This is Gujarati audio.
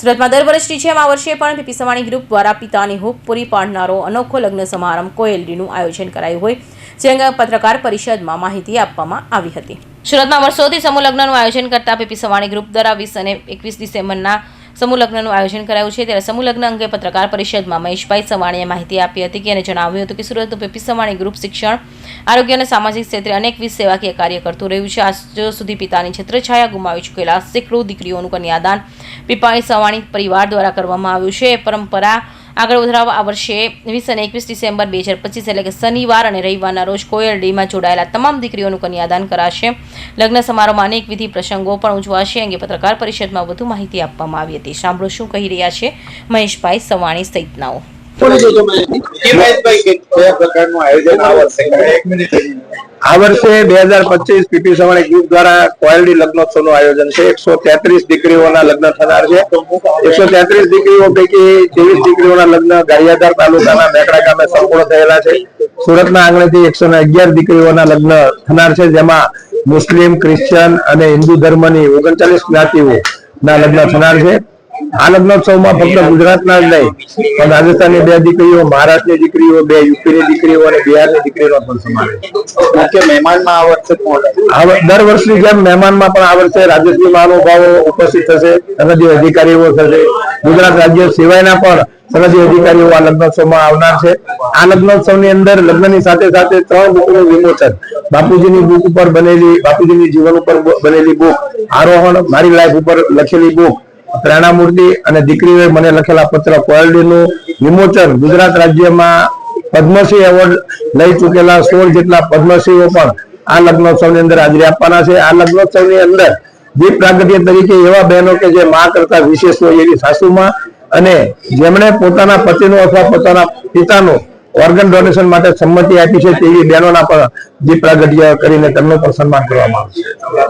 સુરતમાં દર વર્ષની જેમ આ વર્ષે પણ પીપી સવાણી ગ્રુપ દ્વારા પિતાની હૂક પૂરી પાડનારો અનોખો લગ્ન સમારંભ કોએલડીનું આયોજન કરાયું હોય, જે અંગે પત્રકાર પરિષદમાં માહિતી આપવામાં આવી હતી. સુરતમાં વર્ષોથી સમૂહ લગ્નનું આયોજન કરતા પીપી સવાણી ગ્રુપ દ્વારા વીસ અને એકવીસ ડિસેમ્બરના સમૂહ લગ્નનું આયોજન કરાયું છે. ત્યારે સમૂહ લગ્ન અંગે પત્રકાર પરિષદમાં મહેશભાઈ સવાણીએ માહિતી આપી હતી કે અને જણાવ્યું હતું કે સુરત પીપી સવાણી ગ્રુપ શિક્ષણ, આરોગ્ય અને સામાજિક ક્ષેત્રે અનેકવિધ સેવાકીય કાર્ય કરતું રહ્યું છે. આજ સુધી પિતાની છત્રછાયા ગુમાવી ચૂકેલા સેંકડો દીકરીઓનું કન્યાદાન પીપાઈ સવાણી પરિવાર દ્વારા કરવામાં આવ્યું છે. એ પરંપરા આગળ વધારવા આ વર્ષે વીસ અને એકવીસ ડિસેમ્બર બે હજાર પચીસ એટલે કે શનિવાર અને રવિવારના રોજ કોયરડીમાં જોડાયેલા તમામ દીકરીઓનું કન્યાદાન કરાશે. લગ્ન સમારોહમાં અનેક વિધિ પ્રસંગો પણ ઉજવાશે. અંગે પત્રકાર પરિષદમાં વધુ માહિતી આપવામાં આવી હતી. સાંભળો શું કહી રહ્યા છે મહેશભાઈ સવાણી સહિતનાઓ. હિમેશભાઈ કે કયા પ્રકારનું આયોજન આ વર્ષે કરે? આ વર્ષે બે હજાર પચીસ પીપી સવાણી ગ્રુપ દ્વારા કોયલડી લગ્નોત્સવનું આયોજન છે. એકસો તેત્રીસ દીકરીઓના લગ્ન થનાર છે. એકસો તેત્રીસ દીકરીઓ પૈકી ત્રેવીસ દીકરીઓના લગ્ન ગારિયાધાર તાલુકાના મેકડા ગામે સંપૂર્ણ થયેલા છે. સુરતના આંગણેથી એકસો ને અગિયાર દીકરીઓના લગ્ન થનાર છે જેમાં મુસ્લિમ ક્રિશ્ચિયન અને હિન્દુ ધર્મની ઓગણચાલીસ જ્ઞાતિઓ ના લગ્ન થનાર છે. આ લગ્નોત્સવમાં ફક્ત ગુજરાતના જ નહીં પણ રાજસ્થાનની બે દીકરીઓ મહારાષ્ટ્રની દીકરીઓ બે યુપીની દીકરીઓ અને બિહારની દીકરીઓનો પણ સમાવેશ મુખ્ય મહેમાનમાં આ વર્ષે કોણ દર વર્ષની જેમ મહેમાનમાં પણ આ વર્ષે રાજ્યશ્રી મહાનુભાવો ઉપસ્થિત થશે સરહદી અધિકારીઓ થશે. ગુજરાત રાજ્ય સિવાયના પણ સરહદી અધિકારીઓ આ લગ્નોત્સવમાં આવનાર છે. આ લગ્નોત્સવની અંદર લગ્નની સાથે સાથે ત્રણ બુકનું વિમોચન. બાપુજીની બુક ઉપર બનેલી બાપુજીની જીવન ઉપર બનેલી બુક આરોહણ મારી લાઈફ ઉપર લખેલી બુક પ્રેરણામૂર્તિ અને દીકરીઓએ મને લખેલા પત્ર કોયલડીનું વિમોચન ગુજરાત રાજ્યમાં પદ્મશ્રી એવોર્ડ લઈ ચૂકેલા સોળ જેટલા પદ્મશ્રીઓ પણ આ લગ્નોત્સવની અંદર હાજરી આપવાના છે. આ લગ્નોત્સવની અંદર દીપ પ્રાગટ્ય તરીકે એવા બહેનો કે જે માં કરતા વિશેષ હોય એવી સાસુમાં અને જેમણે પોતાના પતિનું અથવા પોતાના પિતાનું ઓર્ગન ડોનેશન માટે સંમતિ આપી છે તેવી બહેનોના પણ દીપ પ્રાગટ્ય કરીને તેમનું પણ સન્માન કરવામાં આવશે